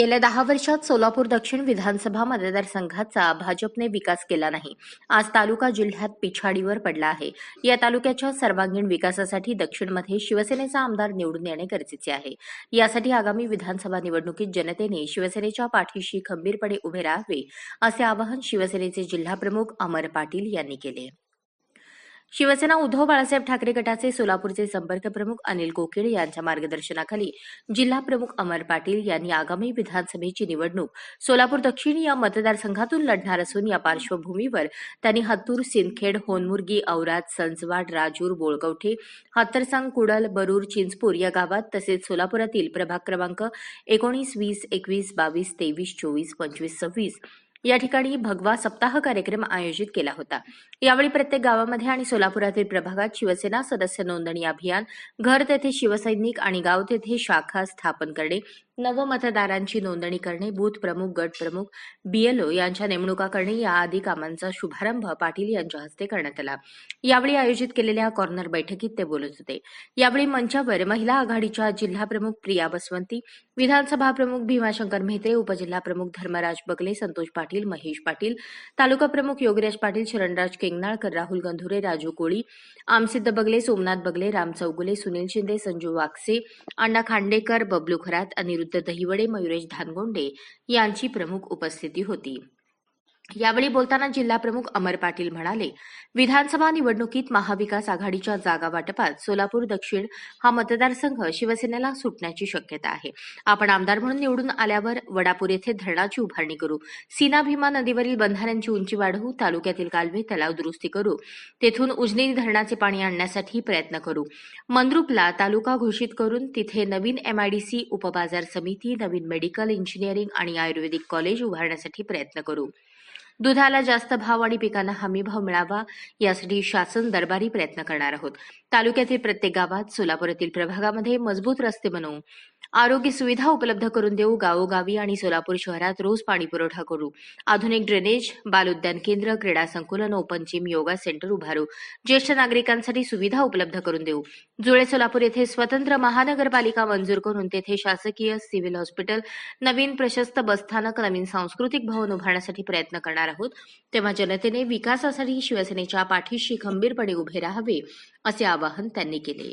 गेल्या दहा वर्षात सोलापूर दक्षिण विधानसभा मतदारसंघाचा भाजपने विकास केला नाही. आज तालुका जिल्ह्यात पिछाडीवर पडला आहे. या तालुक्याच्या सर्वांगीण विकासासाठी दक्षिणमध्ये शिवसेनेचा आमदार निवडून येणे गरजेचे आहे. यासाठी आगामी विधानसभा निवडणुकीत जनतेने शिवसेनेच्या पाठीशी खंबीरपणे उभे राहावे असे आवाहन शिवसेनेचे जिल्हाप्रमुख अमर पाटील यांनी केले. शिवसेना उद्धव बाळासाहेब ठाकरे गटाचे सोलापूरचे संपर्क प्रमुख अनिल कोकिळ यांच्या मार्गदर्शनाखाली जिल्हा प्रमुख अमर पाटील यांनी आगामी विधानसभेची निवडणूक सोलापूर दक्षिण या मतदारसंघातून लढणार असून या पार्श्वभूमीवर त्यांनी हत्तूर सिंदखेड होनमुर्गी औराद संजवाड राजूर बोळकवठे हत्तरसांग कुडल बरूर चिंचपूर या गावात तसेच सोलापुरातील प्रभाग क्रमांक एकोणीस वीस एकवीस बावीस तेवीस चोवीस पंचवीस सव्वीस या ठिकाणी भगवा सप्ताह कार्यक्रम आयोजित केला होता. यावेळी प्रत्येक गावामध्ये आणि सोलापुरातील प्रभागात शिवसेना सदस्य नोंदणी अभियान घर तेथे शिवसैनिक आणि गाव तेथे शाखा स्थापन करणे नवमतदारांची नोंदणी करणे बूथ प्रमुख गट प्रमुख बीएलओ यांच्या नेमणुका करणे या आदी कामांचा शुभारंभ पाटील यांच्या हस्ते करण्यात आला. यावेळी आयोजित केलेल्या कॉर्नर बैठकीत ते बोलत होते. यावेळी मंचावर महिला आघाडीच्या जिल्हाप्रमुख प्रिया बसवंती विधानसभा प्रमुख भीमाशंकर मेहते उपजिल्हाप्रमुख धर्मराज बगले संतोष पाटील महेश पाटील तालुका प्रमुख योगराज पाटील शरणराज केंगनाळकर राहुल गंधुरे राजू कोळी आमसिद्ध बगले सोमनाथ बगले राम चौगुले सुनील शिंदे संजू वागसे अण्णा खांडेकर बबलू खरात अनिरुद्ध दहिवडे मयुरेश धानगोंडे यांची प्रमुख उपस्थिती होती. यावेळी बोलताना जिल्हाप्रमुख अमर पाटील म्हणाले विधानसभा निवडणुकीत महाविकास आघाडीच्या जागा वाटपात सोलापूर दक्षिण हा मतदारसंघ शिवसेनेला सुटण्याची शक्यता आहे. आपण आमदार म्हणून निवडून आल्यावर वडापूर येथे धरणाची उभारणी करू. सीना भीमा नदीवरील बंधाऱ्यांची उंची वाढवू तालुक्यातील कालवे तलाव दुरुस्ती करू. तेथून उजनी धरणाचे पाणी आणण्यासाठी प्रयत्न करू. मंद्रुपला तालुका घोषित करून तिथे नवीन एमआयडीसी उपबाजार समिती नवीन मेडिकल इंजिनिअरिंग आणि आयुर्वेदिक कॉलेज उभारण्यासाठी प्रयत्न करू. दुधाला जास्त भाव आणि पिकांना हमी भाव मिळावा यासाठी शासन दरबारी प्रयत्न करणार आहोत. तालुक्यातील प्रत्येक गावात सोलापुरातील प्रभागामध्ये मजबूत रस्ते बनवून आरोग्य सुविधा उपलब्ध करून देऊ गावोगावी आणि सोलापूर शहरात रोज पाणी पुरवठा करू. आधुनिक ड्रेनेज बालउद्यान केंद्र क्रीडा संकुलन ओपन जिम योगा सेंटर उभारू. ज्येष्ठ नागरिकांसाठी सुविधा उपलब्ध करून देऊ. जुळे सोलापूर येथे स्वतंत्र महानगरपालिका मंजूर करून तेथे शासकीय सिव्हिल हॉस्पिटल नवीन प्रशस्त बसस्थानक नवीन सांस्कृतिक भवन उभारण्यासाठी प्रयत्न करणार आहोत. तेव्हा जनतेने विकासासाठी शिवसेनेच्या पाठीशी खंबीरपणे उभे राहावे असे आवाहन त्यांनी केले.